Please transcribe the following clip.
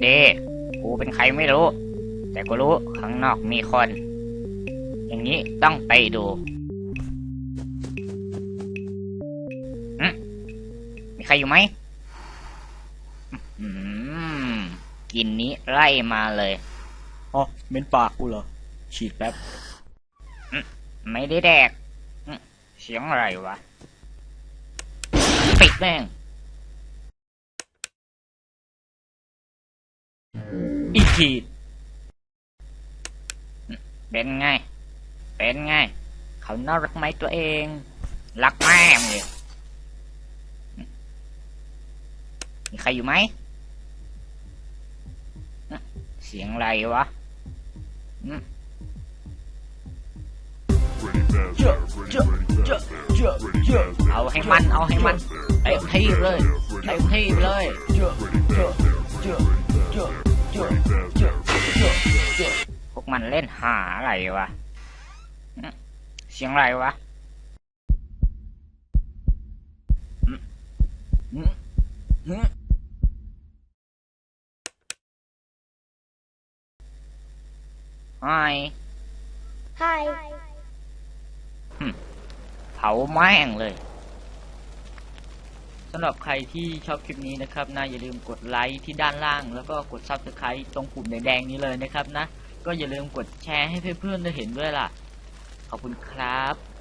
เดกูเป็นใครไม่รู้ แต่กูรู้ข้างนอกมีคน อย่างนี้ต้องไปดูอืมมีใครอยู่ไหมอืมกลินนี้ไล่มาเลย อ๋อเม้นปากกูเหรอ ฉีดแป๊บ ไม่ได้แดกอืมเสียงอะไรวะ ปิดแม่ง อีกที เป็นไง เป็นไง เขาน่ารักไหมตัวเอง รักแม่เลยมีใครอยู่ไหม เสียงอะไรวะเจอะเจอะเจอะเจอะเจอะเอาให้มัน เอาให้มันเต็มที่เลยเต็มที่เลย พวกมันเล่นหาอะไรวะ เสียงอะไรวะไฮไฮเผาแม่งเลย สำหรับใครที่ชอบคลิปนี้นะครับนะอย่าลืมกดไลค์ที่ด้านล่าง แล้วก็กด subscribe ตรงปุ่มแดงๆนี้เลยนะครับนะ ก็อย่าลืมกดแชร์ให้เพื่อนๆได้เห็นด้วยล่ะ ขอบคุณครับ